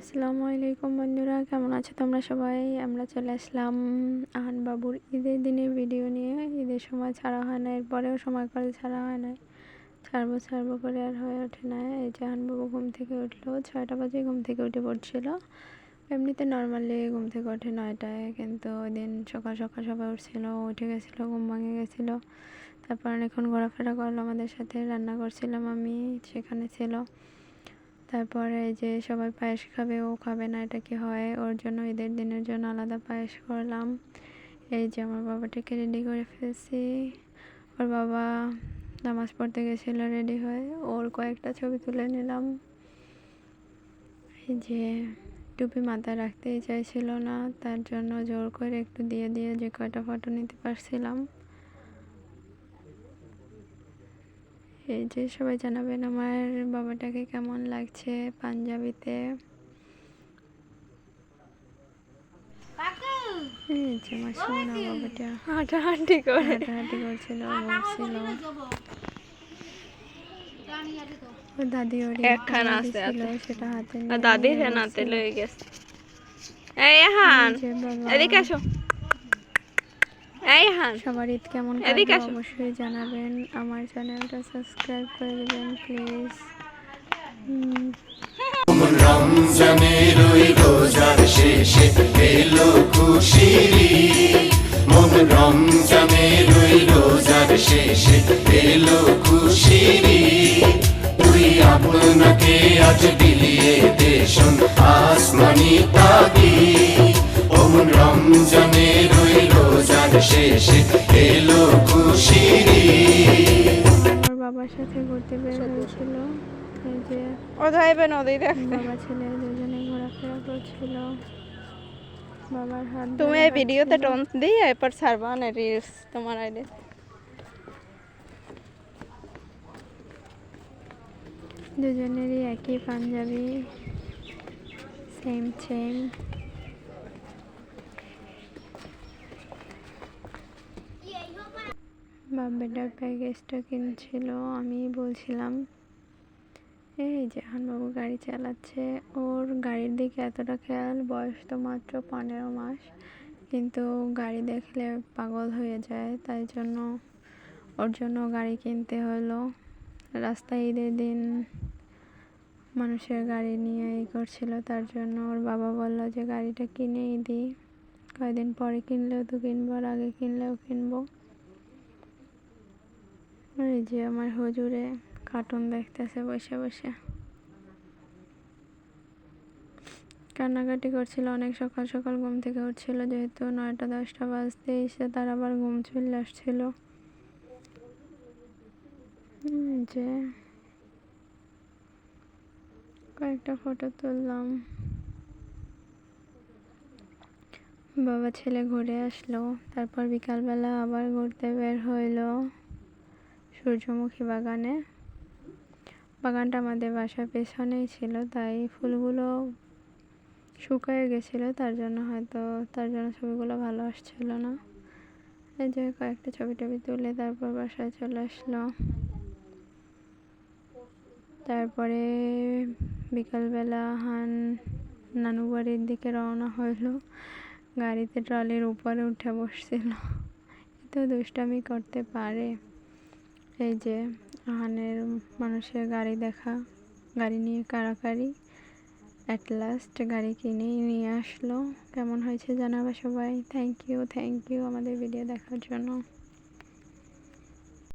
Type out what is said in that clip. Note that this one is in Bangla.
আসসালামু আলাইকুম বন্ধুরা, কেমন আছো তোমরা সবাই? আমরা চলে আসলাম আহান বাবুর ঈদের দিনে ভিডিও নিয়ে। ঈদের সময় ছাড়া হয় না, এরপরেও সময় করে ছাড়া হয় না। ছাড়বো ছাড়বো করে আর হয়ে ওঠে না। এই যে আহান বাবু ঘুম থেকে উঠল, ছয়টা বাজে ঘুম থেকে উঠে পড়ছিল। এমনিতে নর্মালি ঘুম থেকে ওঠে নয়টায়, কিন্তু ওই দিন সকাল সকাল সবাই উঠছিল, উঠে গেছিল, ঘুম ভাঙে গেছিল। তারপর অনেকক্ষণ ঘোরাফেরা করল আমাদের সাথে, রান্না করছিলাম আমি, সেখানে ছিল। তারপরে এই যে সবাই পায়েস খাবে, ও খাবে না, এটা কি হয়? ওর জন্য ঈদের দিনের জন্য আলাদা পায়েস করলাম। এই যে আমার বাবাটাকে রেডি করে ফেলছি। ওর বাবা নামাজ পড়তে গেছিল রেডি হয়ে। ওর কয়েকটা ছবি তুলে নিলাম। এই যে টুপি মাথায় রাখতেই চাইছিল না, তার জন্য জোর করে একটু দিয়ে দিয়ে যে কয়টা ফটো নিতে পারছিলাম। এই যে সবাই জানাবেন আমার বাবাটাকে কেমন লাগছে পাঞ্জাবিতে? এই যে আমার সোনা বাবাটা। হাঁটাহাঁটি করে। হাঁটাহাঁটি করছিল বলছিল। দাদি ওর একখানা আছে হাতে। সেটা হাতে হেনাতে লয়ে গেছে। এই হান এদিকে আসো। এই হান। সবার ঈদ কেমন অবশ্যই জানাবেন। আমার চ্যানেলটা সাবস্ক্রাইব করে দেবেন প্লিজ। রমজানের ওই রোজার শেষে এলো খুশির ঈদ। মন রমজানের ওই রোজার শেষে এলো খুশির। তুই আপনাকে আজ বিলিয়ে দেশন আসমানি তাগি ওমন রমজানের ওই রোজার শেষে এলো খুশির। ওর বাবার সাথে ঘুরতে বের হয়েছিল। যে ও যাইবে নদী দেখ। বাবা ছেলে দুজনে ঘোরাফেরা করছিল। বাবার হাত তুমি এই ভিডিওতে। টোন দিয়ে এরপর ছাড়বা না রিলস তোমার আইডি দুজনেরই একই পাঞ্জাবি। সেম সেম বাব্বেটার প্যাকেজটা কিনছিল আমি বলছিলাম, এই জাহানবাবু গাড়ি চালাচ্ছে, ওর গাড়ির দিকে এতটা খেয়াল, বয়স তো মাত্র পনেরো মাস, কিন্তু গাড়ি দেখলে পাগল হয়ে যায়, তাই জন্য ওর জন্য গাড়ি কিনতে হলো। রাস্তায় ঈদের দিন মানুষের গাড়ি নিয়ে ই করছিল, তার জন্য ওর বাবা বলল যে, গাড়িটা কিনেই দিই কয়দিন পরে কিনলেও তো কিনবো, আর আগে কিনলেও কিনবো। এই যে আমার হুজুরে কার্টুন দেখতেছে, বসে বসে। কান্নাকাটি করছিল, অনেক সকাল সকাল ঘুম থেকে উঠছিল, যেহেতু নয়টা দশটা বাজতে এসে তার আবার ঘুম চলে আসছিল। যে কয়েকটা ফটো তুললাম। বাবা ছেলে ঘুরে আসলো, তারপর বিকালবেলা আবার ঘুরতে বের হইল। সূর্যমুখী বাগানে। বাগানটা আমাদের বাসার পেছনেই ছিল, তাই ফুলগুলো শুকায় গেছিল, তার জন্য হয়তো, তার জন্য ছবিগুলো ভালো আসছিল না। এই যে কয়েকটা ছবি টবি তুলে তারপর বাসায় চলে আসলো। তারপরে বিকালবেলা হান, নানু বাড়ির দিকে রওনা হইল গাড়িতে ট্রলির উপরে উঠে বসছিল। এত দুষ্টামি করতে পারে। এই যে আহানের মানুষের গাড়ি দেখা, গাড়ি নিয়ে কারাকারি। অ্যাট লাস্ট গাড়ি কিনেই নিয়ে আসলো। কেমন হয়েছে জানাবে সবাই। থ্যাংক ইউ থ্যাংক ইউ আমাদের ভিডিও দেখার জন্য।